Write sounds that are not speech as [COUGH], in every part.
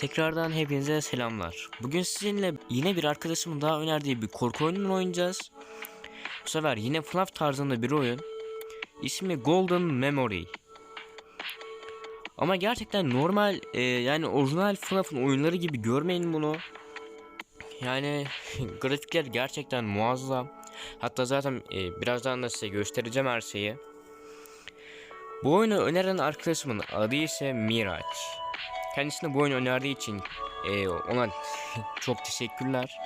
Tekrardan hepinize selamlar. Bugün sizinle yine bir arkadaşımın daha önerdiği bir korku oyununu oynayacağız. Bu sefer yine FNAF tarzında bir oyun. İsmi Golden Memory. Ama gerçekten normal e, yani orijinal FNAF'ın oyunları gibi görmeyin bunu. Yani [LAUGHS] grafikler gerçekten muazzam. Hatta zaten e, birazdan da size göstereceğim her şeyi. Bu oyunu öneren arkadaşımın adı ise Miraç. Kendisine bu oyunu önerdiği için e, ona [LAUGHS] çok teşekkürler.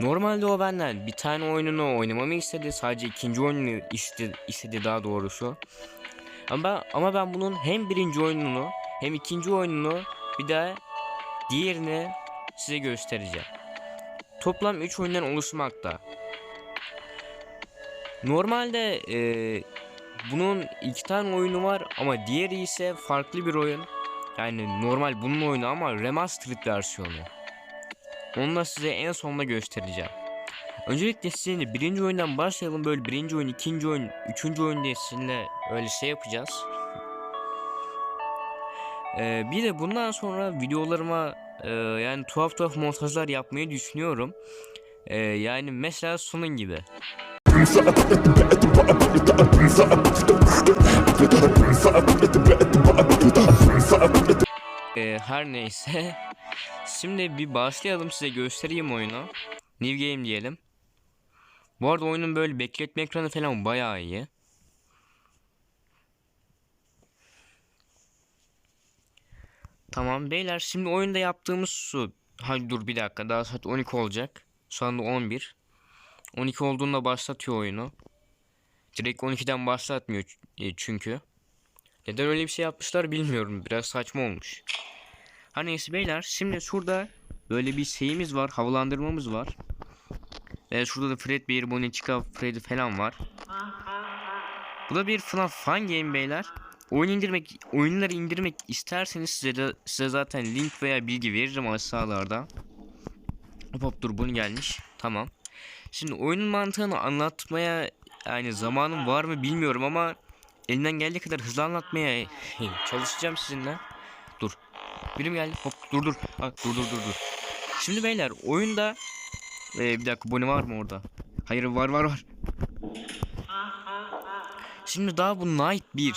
Normalde o benden bir tane oyununu oynamamı istedi. Sadece ikinci oyununu istedi, istedi daha doğrusu. Ama ben, ama ben bunun hem birinci oyununu hem ikinci oyununu bir daha diğerini size göstereceğim. Toplam 3 oyundan oluşmakta. Normalde e, bunun iki tane oyunu var ama diğeri ise farklı bir oyun. Yani normal bunun oyunu ama remastered versiyonu. Onu da size en sonunda göstereceğim. Öncelikle sizinle birinci oyundan başlayalım. Böyle birinci oyun, ikinci oyun, üçüncü oyun diye sizinle öyle şey yapacağız. Ee, bir de bundan sonra videolarıma e, yani tuhaf tuhaf montajlar yapmayı düşünüyorum. Ee, yani mesela sonun gibi. [LAUGHS] Ee, her neyse. [LAUGHS] Şimdi bir başlayalım size göstereyim oyunu. New game diyelim. Bu arada oyunun böyle bekletme ekranı falan bayağı iyi. Tamam beyler şimdi oyunda yaptığımız su. Hadi dur bir dakika daha saat 12 olacak. Şu anda 11. 12 olduğunda başlatıyor oyunu. Direkt 12'den başlatmıyor e, çünkü. Neden öyle bir şey yapmışlar bilmiyorum. Biraz saçma olmuş. Her neyse beyler şimdi şurada böyle bir şeyimiz var. Havalandırmamız var. Ve şurada da Fred Bear, Bonnie, Chica, falan var. Bu da bir FNAF fan game beyler. Oyun indirmek, oyunları indirmek isterseniz size de size zaten link veya bilgi veririm aşağılarda. Hop hop dur bunu gelmiş. Tamam. Şimdi oyunun mantığını anlatmaya yani zamanım var mı bilmiyorum ama elimden geldiği kadar hızlı anlatmaya çalışacağım sizinle. Dur. Birim geldi. Hop dur dur. Ha, dur dur dur dur. Şimdi beyler oyunda ee, bir dakika Bonnie var mı orada? Hayır var var var. Şimdi daha bu Night 1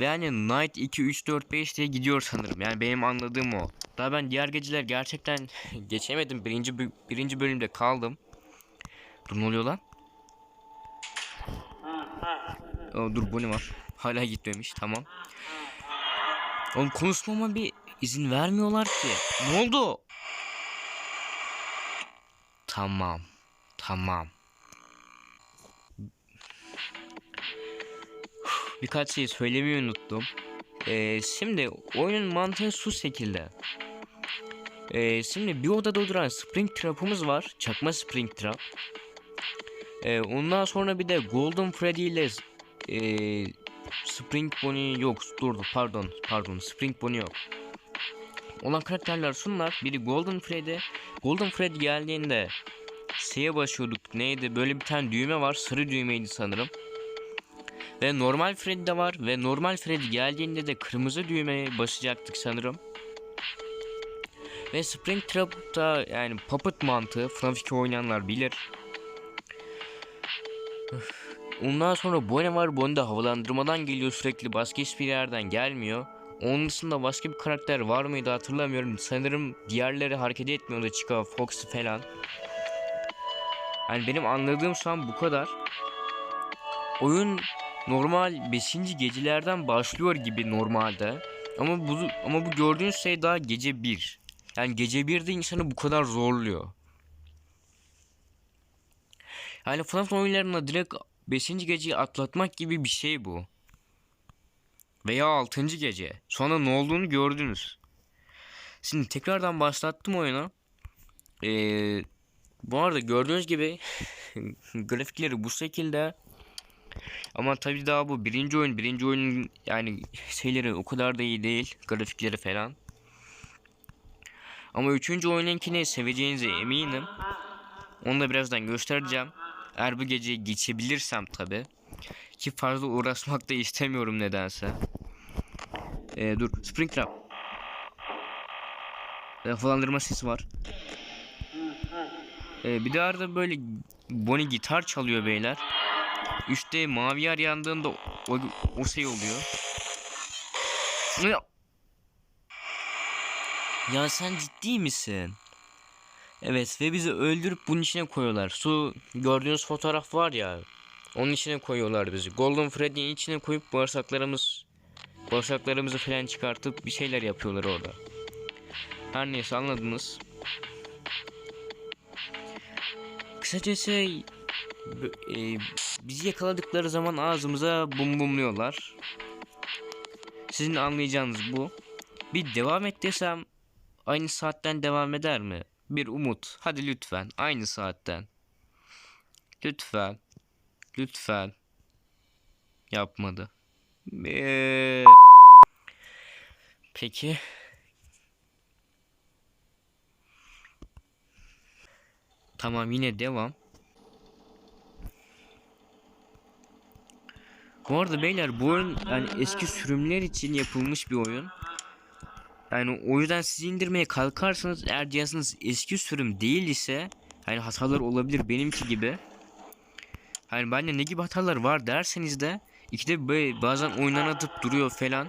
ve yani Night 2 3 4 5 diye gidiyor sanırım. Yani benim anladığım o. Daha ben diğer geceler gerçekten [LAUGHS] geçemedim. Birinci birinci bölümde kaldım. Dur ne oluyor lan? Aa, dur Bonnie var. Hala gitmemiş. Tamam. Oğlum konuşmama bir izin vermiyorlar ki. Ne oldu? Tamam. Tamam. Birkaç şey söylemeyi unuttum. Ee, şimdi oyunun mantığı şu şekilde. Ee, şimdi bir odada duran Spring Trap'ımız var. Çakma Spring Trap. Ee, ondan sonra bir de Golden Freddy ile e, Spring Bonnie yok. Durdu pardon pardon Spring Bonnie yok. Olan karakterler şunlar. Biri Golden Freddy. Golden Freddy geldiğinde şeye basıyorduk. Neydi? Böyle bir tane düğme var. Sarı düğmeydi sanırım. Ve normal Freddy de var. Ve normal Freddy geldiğinde de kırmızı düğmeye basacaktık sanırım. Ve Spring Trap'ta yani puppet mantığı FNAF 2 oynayanlar bilir. Öf. Ondan sonra Bonnie var. Bonnie de havalandırmadan geliyor sürekli. Başka hiçbir yerden gelmiyor. Onun dışında başka bir karakter var mıydı hatırlamıyorum. Sanırım diğerleri hareket etmiyordu. Chica, Fox falan. Yani benim anladığım şu an bu kadar. Oyun normal 5. gecelerden başlıyor gibi normalde. Ama bu ama bu gördüğünüz şey daha gece 1. Yani gece 1'de insanı bu kadar zorluyor. Yani FNAF oyunlarına direkt 5. geceyi atlatmak gibi bir şey bu. Veya 6. gece. Sonra ne olduğunu gördünüz. Şimdi tekrardan başlattım oyunu. Ee, bu arada gördüğünüz gibi [LAUGHS] grafikleri bu şekilde. Ama tabii daha bu birinci oyun. Birinci oyunun yani [LAUGHS] şeyleri o kadar da iyi değil. Grafikleri falan. Ama üçüncü oyununkini seveceğinize eminim. Onu da birazdan göstereceğim. Eğer bu gece geçebilirsem tabi. Ki fazla uğraşmak da istemiyorum nedense. Ee, dur Springtrap. havalandırma sesi var. Ee, bir de arada böyle Bonnie gitar çalıyor beyler. Üstte mavi yer yandığında o, o şey oluyor. Ya sen ciddi misin? Evet ve bizi öldürüp bunun içine koyuyorlar. Su gördüğünüz fotoğraf var ya. Onun içine koyuyorlar bizi. Golden Freddy'nin içine koyup bağırsaklarımız bağırsaklarımızı falan çıkartıp bir şeyler yapıyorlar orada. Her neyse anladınız. Kısacası e, bizi yakaladıkları zaman ağzımıza bum bumluyorlar. Sizin anlayacağınız bu. Bir devam et desem aynı saatten devam eder mi? Bir umut. Hadi lütfen aynı saatten. Lütfen. Lütfen. Yapmadı. Eee, Peki. Tamam yine devam. Bu arada beyler bu oyun yani eski sürümler için yapılmış bir oyun. Yani o yüzden siz indirmeye kalkarsanız eğer cihazınız eski sürüm değil ise yani hatalar olabilir benimki gibi. Hani bende ne gibi hatalar var derseniz de ikide bazen oyundan atıp duruyor falan.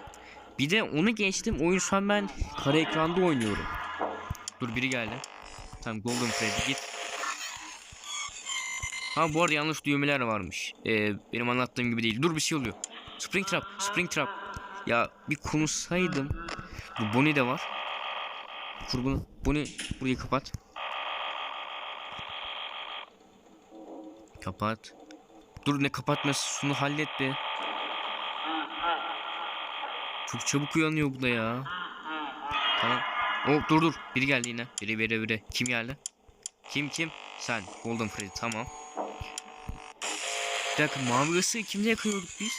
Bir de onu geçtim oyun şu an ben kara ekranda oynuyorum. Dur biri geldi. Tamam Golden Freddy git. Ha bu arada yanlış düğmeler varmış. Ee, benim anlattığım gibi değil. Dur bir şey oluyor. Spring Trap, Spring Trap. Ya bir konuşsaydım. Bu Bonnie de var. Kur bunu. Bonnie burayı kapat. Kapat. Dur ne kapatması şunu hallet be. Çok çabuk uyanıyor bu da ya. Tamam. Oh dur dur. Biri geldi yine. Biri biri biri. Kim geldi? Kim kim? Sen. Golden Freddy tamam. Bir dakika mavi ışığı kimle yakıyorduk biz?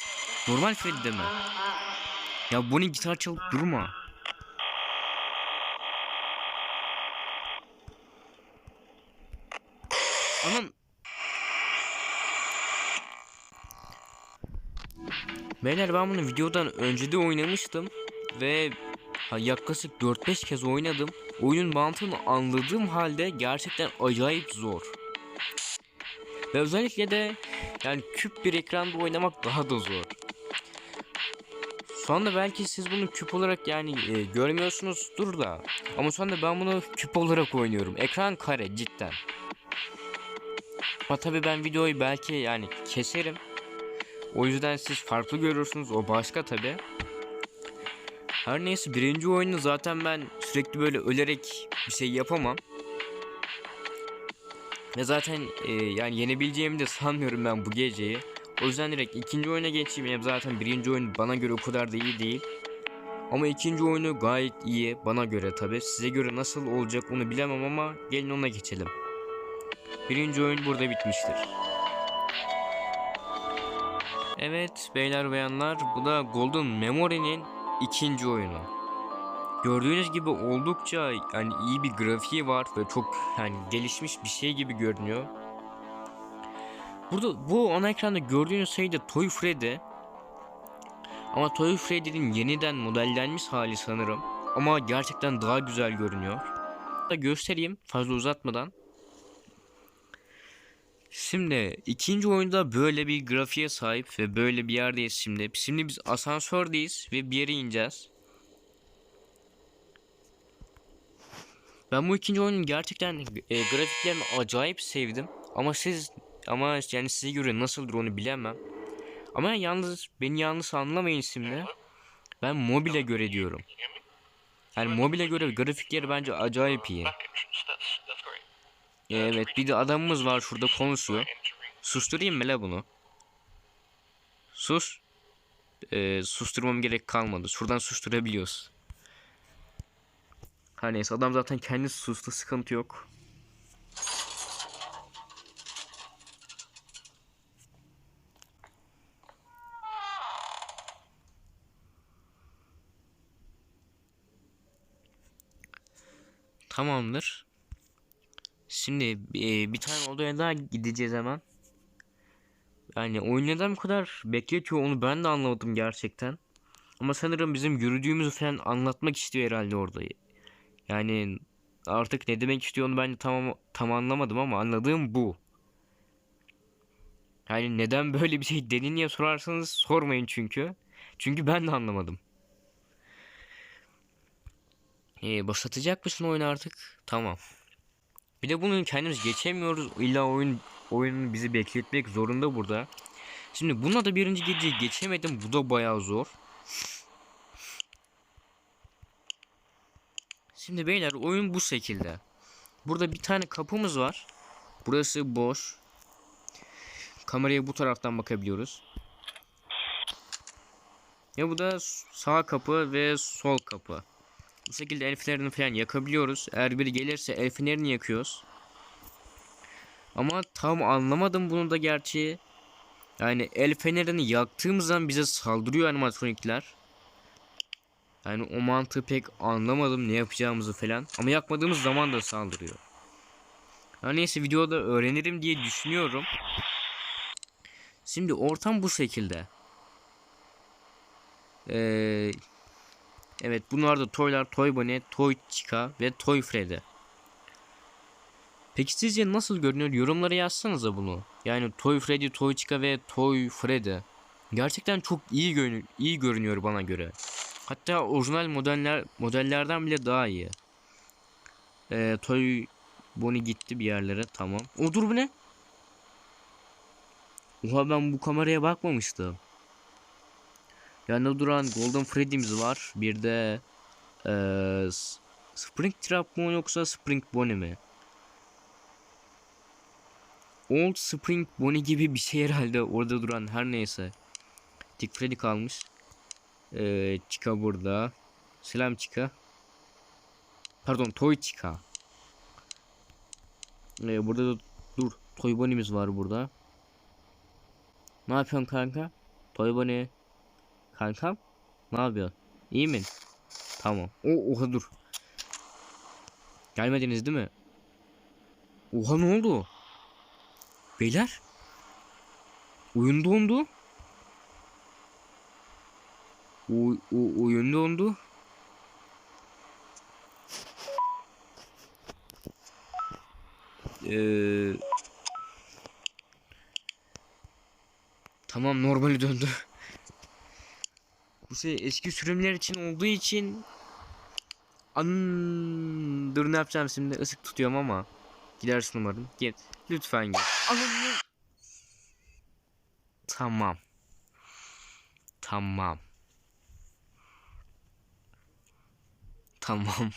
Normal Freddy'de mi? Ya Bonnie gitar çalıp durma. Anam. Beyler ben bunu videodan önce de oynamıştım ve yaklaşık 4-5 kez oynadım. Oyunun mantığını anladığım halde gerçekten acayip zor. Ve özellikle de yani küp bir ekranda oynamak daha da zor. Şu anda belki siz bunu küp olarak yani e, görmüyorsunuzdur da ama şu anda ben bunu küp olarak oynuyorum. Ekran kare cidden. Ama tabi ben videoyu belki yani keserim. O yüzden siz farklı görürsünüz. O başka tabi. Her neyse birinci oyunu zaten ben sürekli böyle ölerek bir şey yapamam. Ve zaten e, yani yenebileceğimi de sanmıyorum ben bu geceyi. O yüzden direkt ikinci oyuna geçeyim. Hem zaten birinci oyun bana göre o kadar da iyi değil. Ama ikinci oyunu gayet iyi bana göre tabi. Size göre nasıl olacak onu bilemem ama gelin ona geçelim. Birinci oyun burada bitmiştir. Evet beyler bayanlar bu da Golden Memory'nin ikinci oyunu. Gördüğünüz gibi oldukça yani iyi bir grafiği var ve çok yani gelişmiş bir şey gibi görünüyor. Burada bu ana ekranda gördüğünüz şey de Toy Freddy. Ama Toy Freddy'nin yeniden modellenmiş hali sanırım. Ama gerçekten daha güzel görünüyor. Da göstereyim fazla uzatmadan. Şimdi ikinci oyunda böyle bir grafiğe sahip ve böyle bir yerdeyiz şimdi. Şimdi biz asansördeyiz ve bir yere ineceğiz. Ben bu ikinci oyunun gerçekten e, grafiklerini acayip sevdim. Ama siz ama yani size göre nasıldır onu bilemem. Ama yalnız beni yanlış anlamayın şimdi. Ben mobile göre diyorum. Yani mobile göre grafikleri bence acayip iyi. Evet bir de adamımız var şurada konuşuyor. Susturayım mı la bunu? Sus. Ee, susturmam gerek kalmadı. Şuradan susturabiliyoruz. Her neyse adam zaten kendisi sustu sıkıntı yok. Tamamdır. Şimdi e, bir tane odaya daha gideceğiz hemen. Yani oyun neden bu kadar bekletiyor onu ben de anlamadım gerçekten. Ama sanırım bizim yürüdüğümüzü falan anlatmak istiyor herhalde orada. Yani artık ne demek istiyorsun ben de tam, tam anlamadım ama anladığım bu. Yani neden böyle bir şey dedin diye sorarsanız sormayın çünkü. Çünkü ben de anlamadım. Ee, başlatacak mısın oyunu artık? Tamam. Bir de bunu kendimiz geçemiyoruz. İlla oyun oyunun bizi bekletmek zorunda burada. Şimdi buna da birinci gece geçemedim. Bu da bayağı zor. Şimdi beyler oyun bu şekilde. Burada bir tane kapımız var. Burası boş. Kameraya bu taraftan bakabiliyoruz. Ya bu da sağ kapı ve sol kapı. Bu şekilde el fenerini falan yakabiliyoruz. Eğer biri gelirse el fenerini yakıyoruz. Ama tam anlamadım bunu da gerçi. Yani el fenerini yaktığımız zaman bize saldırıyor animatronikler. Yani o mantığı pek anlamadım ne yapacağımızı falan. Ama yakmadığımız zaman da saldırıyor. Ya neyse videoda öğrenirim diye düşünüyorum. Şimdi ortam bu şekilde. Ee, evet bunlar da Toylar, Toy Bonnie, Toy Chica ve Toy Freddy. Peki sizce nasıl görünüyor? Yorumlara yazsanıza bunu. Yani Toy Freddy, Toy Chica ve Toy Freddy. Gerçekten çok iyi görünüyor, iyi görünüyor bana göre. Hatta orijinal modeller modellerden bile daha iyi. Ee, Toy Bonnie gitti bir yerlere. Tamam. O dur bu ne? Oha ben bu kameraya bakmamıştım. Yanında duran Golden Freddy'miz var. Bir de ee, Spring Trap mı yoksa Spring Bonnie mi? Old Spring Bonnie gibi bir şey herhalde orada duran her neyse. Dick Freddy kalmış. Ee, Chica burada. Selam Chica. Pardon Toy Chica. Ee, burada da dur. Toy Bonnie'miz var burada. Ne yapıyorsun kanka? Toy Bonnie. Kankam? Ne yapıyorsun? İyi mi? Tamam. O oha dur. Gelmediniz değil mi? Oha ne oldu? Beyler. Oyun dondu. O, o, oyun dondu. Ee, tamam normali döndü. Bu şey eski sürümler için olduğu için An dur ne yapacağım şimdi ısık tutuyorum ama gidersin umarım. Git. Lütfen git. Ananı- Tamam. Tamam. Tamam.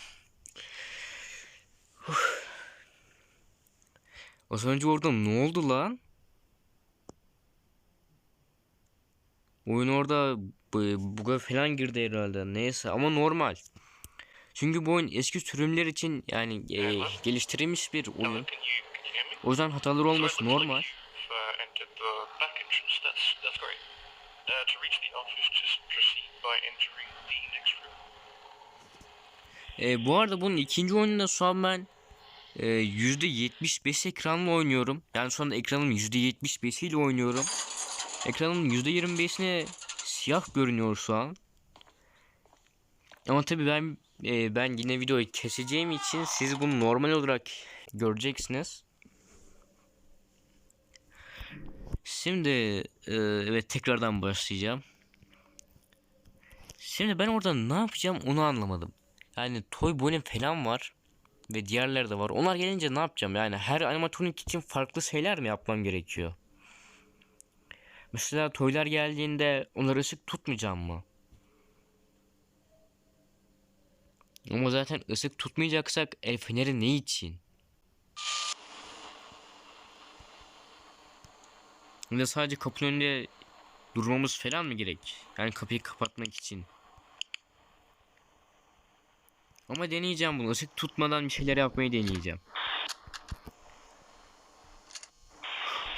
Az önce orada ne oldu lan? Oyun orada buga falan girdi herhalde. Neyse ama normal. Çünkü bu oyun eski sürümler için yani e, geliştirilmiş bir oyun. O yüzden hatalar olması normal. E, bu arada bunun ikinci oyununda şu an ben e, %75 ekranla oynuyorum. Yani şu anda ekranım %75 ile oynuyorum. Ekranın %25'ine siyah görünüyor şu an. Ama tabii ben e, ben yine videoyu keseceğim için siz bunu normal olarak göreceksiniz. Şimdi e, evet tekrardan başlayacağım. Şimdi ben orada ne yapacağım onu anlamadım. Yani Toy Bonnie falan var. Ve diğerleri de var. Onlar gelince ne yapacağım? Yani her animatronik için farklı şeyler mi yapmam gerekiyor? Mesela toylar geldiğinde onları ışık tutmayacağım mı? Ama zaten ışık tutmayacaksak el feneri ne için? De sadece kapının önünde durmamız falan mı gerek? Yani kapıyı kapatmak için. Ama deneyeceğim bunu. Işık tutmadan bir şeyler yapmayı deneyeceğim.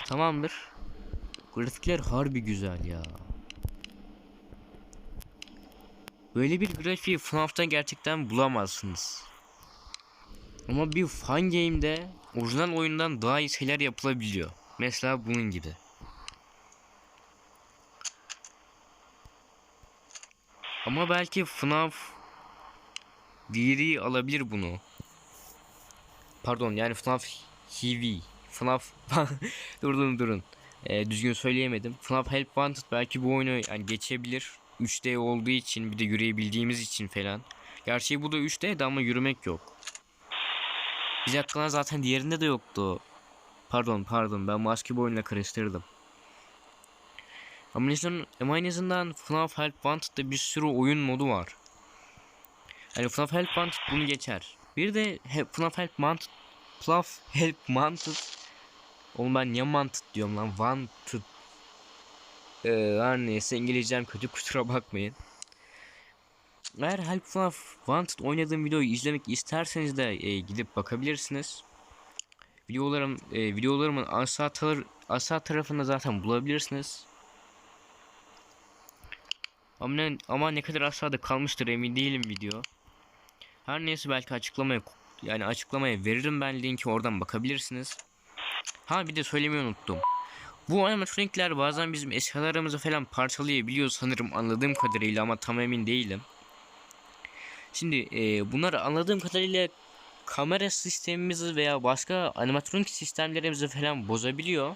Tamamdır. Grafikler harbi güzel ya. Böyle bir grafiği FNAF'ta gerçekten bulamazsınız. Ama bir fan game'de orijinal oyundan daha iyi şeyler yapılabiliyor. Mesela bunun gibi. Ama belki FNAF diğeri alabilir bunu. Pardon yani FNAF TV. FNAF [LAUGHS] durun durun. Ee, düzgün söyleyemedim. FNAF Help Wanted belki bu oyunu yani geçebilir. 3D olduğu için bir de yürüyebildiğimiz için falan. Gerçi bu da 3D'di ama yürümek yok. Bir dakika zaten diğerinde de yoktu. Pardon pardon ben maske bu oyunla karıştırdım. Ama en azından FNAF Help Wanted'da bir sürü oyun modu var. Yani FNAF Help Wanted bunu geçer. Bir de he, FNAF Help Wanted FNAF Help Wanted Oğlum ben niye Wanted diyorum lan Wanted ee, her neyse İngilizcem kötü kusura bakmayın. Eğer Help FNAF Wanted oynadığım videoyu izlemek isterseniz de e, gidip bakabilirsiniz. Videolarım e, videolarımın aşağı, tar aşağı tarafında zaten bulabilirsiniz. Ama ne, ama ne kadar aşağıda kalmıştır emin değilim video. Her neyse belki açıklamaya yani açıklamaya veririm ben linki oradan bakabilirsiniz. Ha bir de söylemeyi unuttum. Bu animatronikler bazen bizim eşyalarımızı falan parçalayabiliyor sanırım anladığım kadarıyla ama tam emin değilim. Şimdi e, bunları anladığım kadarıyla kamera sistemimizi veya başka animatronik sistemlerimizi falan bozabiliyor.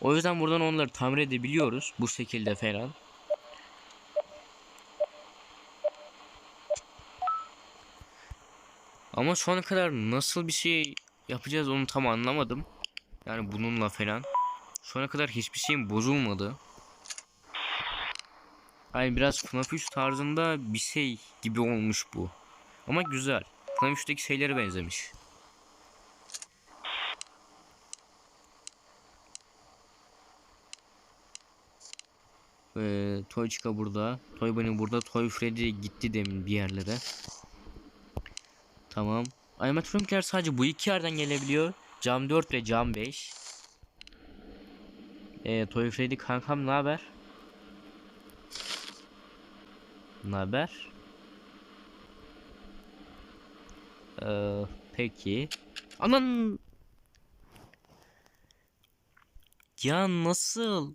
O yüzden buradan onları tamir edebiliyoruz bu şekilde falan. Ama şu ana kadar nasıl bir şey yapacağız onu tam anlamadım. Yani bununla falan. Şu ana kadar hiçbir şeyim bozulmadı. Yani biraz FNAF 3 tarzında bir şey gibi olmuş bu. Ama güzel. FNAF 3'teki şeylere benzemiş. Ee, Toy Chica burada. Toy Bunny burada. Toy Freddy gitti demin bir yerlere. Tamam. Animatronikler sadece bu iki yerden gelebiliyor. Cam 4 ve cam 5. Ee, Toy Freddy kankam ne haber? Ne haber? Ee, peki. Anan. Ya nasıl?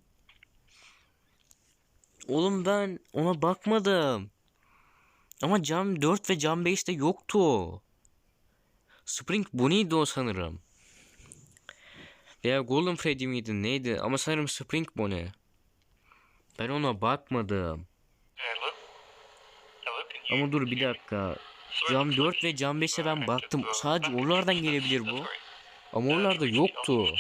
Oğlum ben ona bakmadım. Ama cam 4 ve cam 5'te yoktu. Spring Bonnie'ydi o sanırım. Veya Golden Freddy miydi neydi ama sanırım Spring Bonnie. Ben ona bakmadım. Ama dur bir dakika. Cam looks 4 like ve cam 5'e uh, ben baktım. uh, Sadece oralardan gelebilir bu. right. Ama Uh, oralarda yoktu.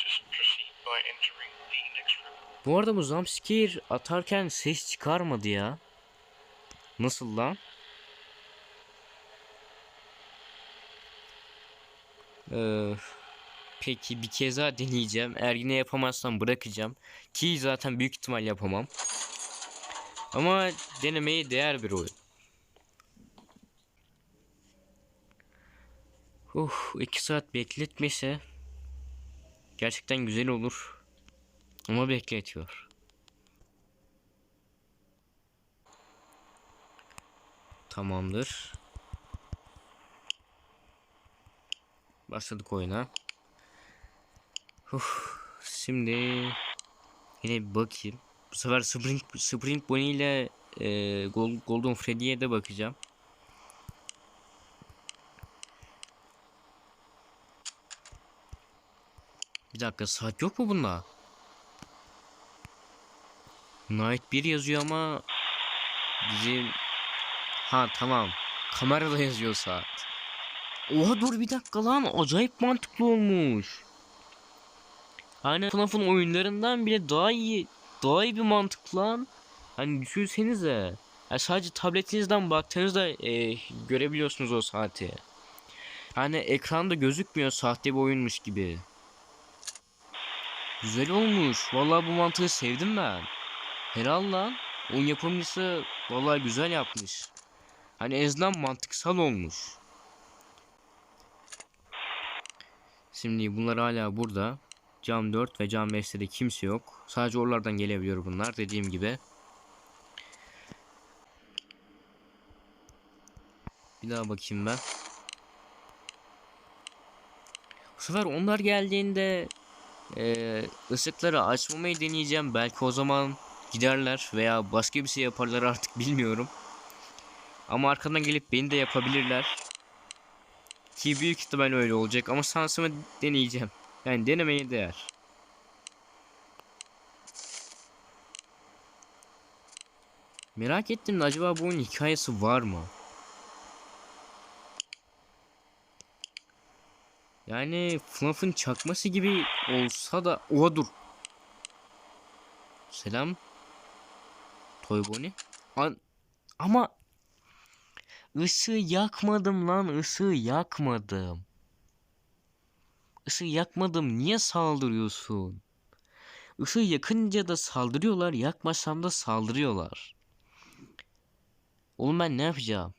Bu arada bu jumpscare atarken ses çıkarmadı ya. Nasıl lan? Ee, peki bir kez daha deneyeceğim. Eğer yine yapamazsam bırakacağım. Ki zaten büyük ihtimal yapamam. Ama denemeye değer bir oyun. Uf, iki saat bekletmese gerçekten güzel olur. Ama bekletiyor. Tamamdır. Başladık oyuna. Uf, şimdi yine bir bakayım. Bu sefer Spring, Spring Bonnie ile e, Gol- Golden Freddy'ye de bakacağım. Bir dakika saat yok mu bunda? Night 1 yazıyor ama bizim ha tamam kamerada yazıyor saat. Oha dur bir dakika lan acayip mantıklı olmuş. Hani FNAF'ın oyunlarından bile daha iyi daha iyi bir mantık lan. Hani düşünsenize. Yani sadece tabletinizden baktığınızda e, görebiliyorsunuz o saati. Hani ekranda gözükmüyor sahte bir oyunmuş gibi. Güzel olmuş. Vallahi bu mantığı sevdim ben. Helal lan. Oyun yapımcısı vallahi güzel yapmış. Hani en azından mantıksal olmuş. Şimdi bunlar hala burada. Cam 4 ve cam 5'te de kimse yok. Sadece oralardan gelebiliyor bunlar dediğim gibi. Bir daha bakayım ben. Bu sefer onlar geldiğinde ee, ışıkları açmamayı deneyeceğim. Belki o zaman giderler veya başka bir şey yaparlar artık bilmiyorum. Ama arkadan gelip beni de yapabilirler. Ki büyük ihtimal öyle olacak ama şansımı deneyeceğim. Yani denemeye değer. Merak ettim de acaba bu oyunun hikayesi var mı? Yani FNAF'ın çakması gibi olsa da... Oha dur. Selam. Toy Bonnie. An ama ışığı yakmadım lan ışığı yakmadım. Işığı yakmadım niye saldırıyorsun? Işığı yakınca da saldırıyorlar yakmasam da saldırıyorlar. Oğlum ben ne yapacağım?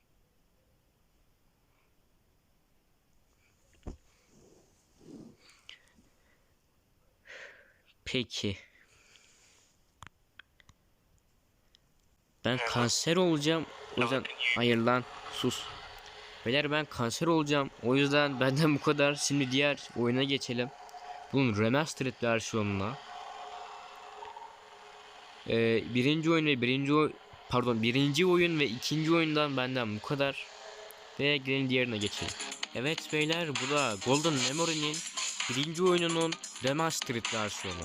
Peki. Ben kanser olacağım. O yüzden hayır lan sus. Beyler ben kanser olacağım. O yüzden [LAUGHS] benden bu kadar. Şimdi diğer oyuna geçelim. Bunun remastered versiyonuna. Ee, birinci oyun ve birinci oy pardon birinci oyun ve ikinci oyundan benden bu kadar. Ve gelin diğerine geçelim. Evet beyler bu da Golden Memory'nin birinci oyununun remastered versiyonu.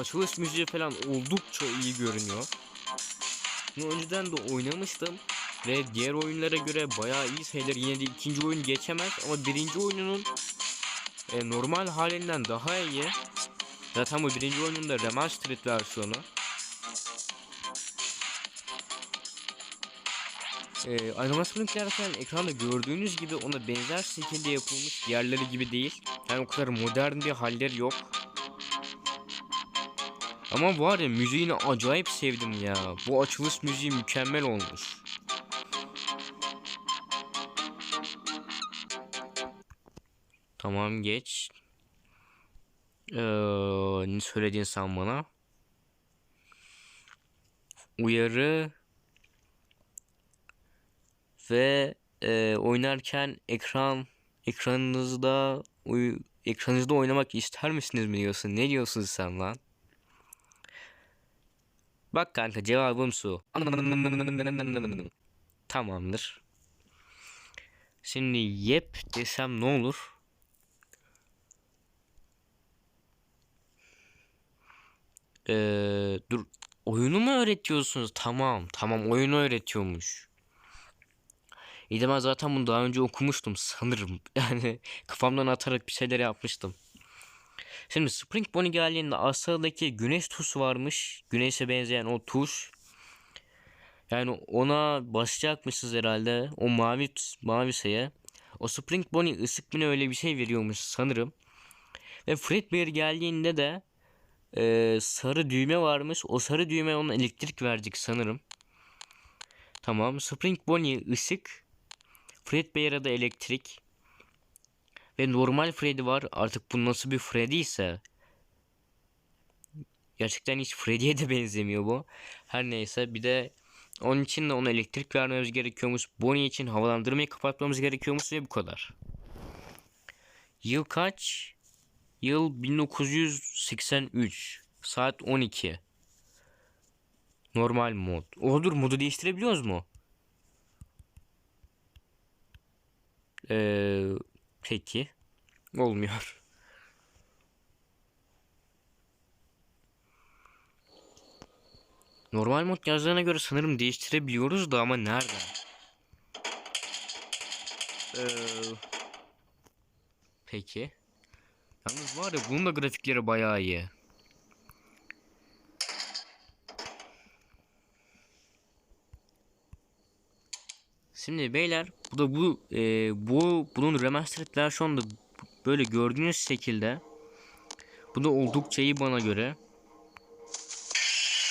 Açılış müziği falan oldukça iyi görünüyor. Bunu önceden de oynamıştım ve diğer oyunlara göre bayağı iyi sayılır. Yine de ikinci oyun geçemez ama birinci oyununun e, normal halinden daha iyi. Zaten bu birinci oyunun da remastered versiyonu. E, animatronikler falan ekranda gördüğünüz gibi ona benzer şekilde yapılmış diğerleri gibi değil. Yani o kadar modern bir halleri yok. Ama var ya müziğini acayip sevdim ya. Bu açılış müziği mükemmel olmuş. Tamam geç. Ee, ne söyledin sen bana? Uyarı ve e, oynarken ekran ekranınızda uy, ekranınızda oynamak ister misiniz mi diyorsun? Ne diyorsun sen lan? Bak kanka cevabım su. Tamamdır. Şimdi yep desem ne olur? Ee, dur oyunu mu öğretiyorsunuz? Tamam tamam oyunu öğretiyormuş. İyi de ben zaten bunu daha önce okumuştum sanırım. [LAUGHS] Yani kafamdan atarak bir şeyler yapmıştım. Şimdi Spring Bonnie geldiğinde aşağıdaki güneş tuşu varmış. Güneşe benzeyen o tuş. Yani ona basacakmışız herhalde. O mavi mavi şeye. O Spring Bonnie ısık mı öyle bir şey veriyormuş sanırım. Ve Fredbear geldiğinde de e, sarı düğme varmış. O sarı düğme ona elektrik verecek sanırım. Tamam. Spring Bonnie ışık. Fredbear'a da elektrik. Ve normal Freddy var. Artık bu nasıl bir Freddy ise. Gerçekten hiç Freddy'ye de benzemiyor bu. Her neyse bir de onun için de ona elektrik vermemiz gerekiyormuş. Bonnie için havalandırmayı kapatmamız gerekiyormuş ve bu kadar. Yıl kaç? Yıl 1983. Saat 12. Normal mod. O dur modu değiştirebiliyoruz mu? Ee, peki. Olmuyor. Normal mod yazdığına göre sanırım değiştirebiliyoruz da ama nerede? Ee, peki. Yalnız var ya bunun da grafikleri bayağı iyi. Şimdi beyler bu da bu e, bu bunun remastered versiyonu da böyle gördüğünüz şekilde. Bu da oldukça iyi bana göre.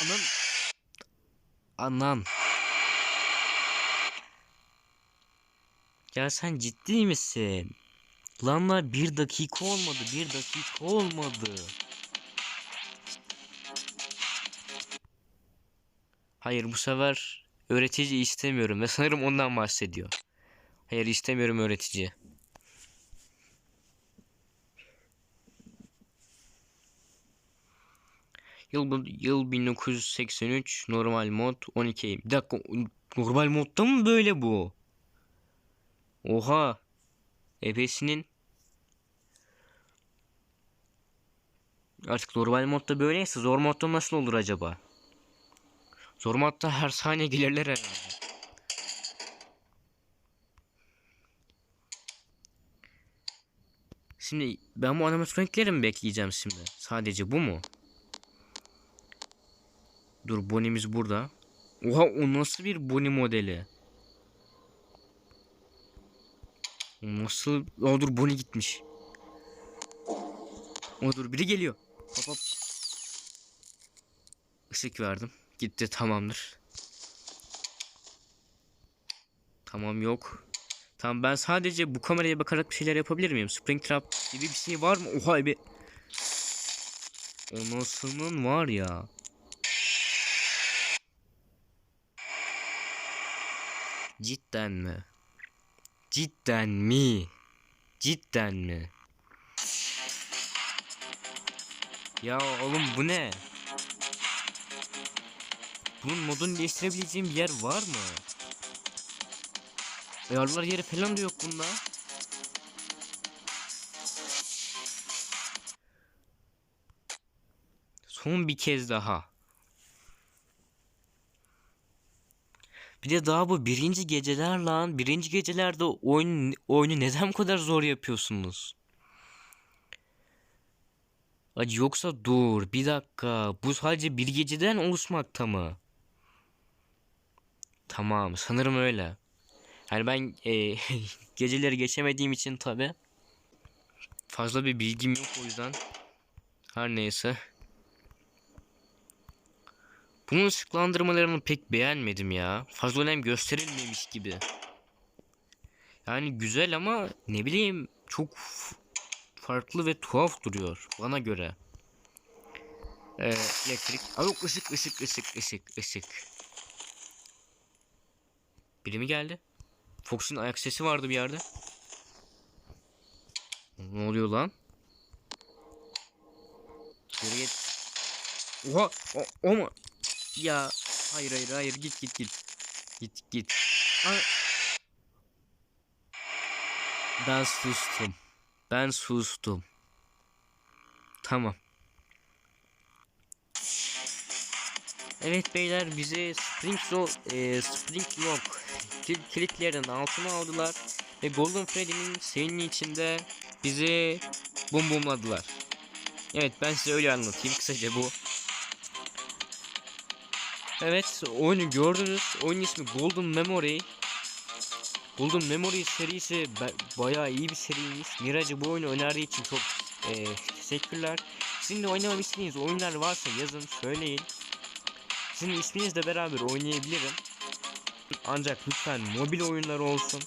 Anan Anan Ya sen ciddi misin? Lan la bir dakika olmadı bir dakika olmadı. Hayır bu sefer öğretici istemiyorum ve sanırım ondan bahsediyor. Hayır istemiyorum öğretici. Yıl, bu- yıl 1983 normal mod 12 bir dakika Normal modda mı böyle bu? Oha. Ebesinin Artık normal modda böyleyse zor modda nasıl olur acaba? Zor modda her saniye gelirler herhalde. Şimdi ben bu animatronikleri mi bekleyeceğim şimdi? Sadece bu mu? Dur Bonnie'miz burada. Oha o nasıl bir Bonnie modeli? O Nasıl? Aa dur Bonnie gitmiş. O dur biri geliyor. Hop hop. Işık verdim. Gitti tamamdır. Tamam yok. Tamam ben sadece bu kameraya bakarak bir şeyler yapabilir miyim? Springtrap gibi bir şey var mı? Oha bir. O nasılın var ya. Cidden mi? Cidden mi? Cidden mi? Ya oğlum bu ne? Bunun modunu değiştirebileceğim bir yer var mı? Ayarlar yeri falan da yok bunda. Son bir kez daha. Bir de daha bu birinci geceler lan. Birinci gecelerde oyun, oyunu neden bu kadar zor yapıyorsunuz? Acı yoksa dur bir dakika. Bu sadece bir geceden oluşmakta mı? Tamam sanırım öyle. Yani ben e, [LAUGHS] geceleri geçemediğim için tabi fazla bir bilgim yok o yüzden. Her neyse. Bunun ışıklandırmalarını pek beğenmedim ya. Fazla önem gösterilmemiş gibi. Yani güzel ama ne bileyim çok farklı ve tuhaf duruyor bana göre. Ee, elektrik. Aa, yok ışık ışık ışık ışık ışık. Biri mi geldi? Fox'un ayak sesi vardı bir yerde. Ne oluyor lan? Geri git. Oha! O, o mu? Ya hayır hayır hayır git git git. Git git. Ay. Ben sustum. Ben sustum. Tamam. Evet beyler bizi Spring, Zo- e, Spring Lock kil- kilitlerin altına aldılar ve Golden Freddy'nin senin içinde bizi bum bumladılar. Evet ben size öyle anlatayım kısaca bu. Evet oyunu gördünüz. Oyun ismi Golden Memory. Golden Memory serisi ba- bayağı iyi bir seriymiş. Miracı bu oyunu önerdiği için çok e, teşekkürler. Sizin de oynamak istediğiniz oyunlar varsa yazın söyleyin. Sizin isminizle beraber oynayabilirim. Ancak lütfen mobil oyunlar olsun.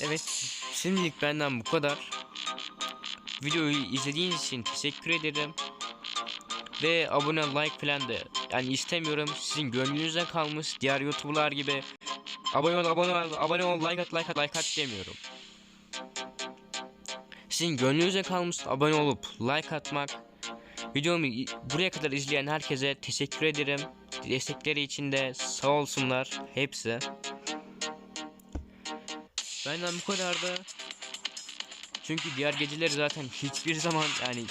Evet. Şimdilik benden bu kadar. Videoyu izlediğiniz için teşekkür ederim. Ve abone like falan da yani istemiyorum. Sizin gönlünüze kalmış. Diğer youtuberlar gibi abone ol abone ol abone ol like at like at like at demiyorum. Sizin gönlünüze kalmış abone olup like atmak. Videomu buraya kadar izleyen herkese teşekkür ederim. Destekleri için de sağ olsunlar hepsi. Benden bu kadardı. Çünkü diğer geceleri zaten hiçbir zaman yani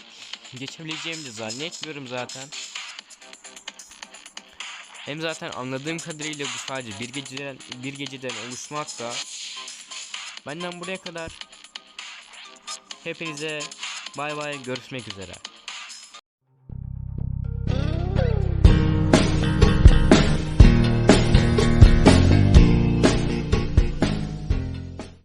[LAUGHS] geçebileceğimi de zannetmiyorum zaten. Hem zaten anladığım kadarıyla bu sadece bir geceden bir geceden oluşmakta. Benden buraya kadar hepinize bay bay görüşmek üzere.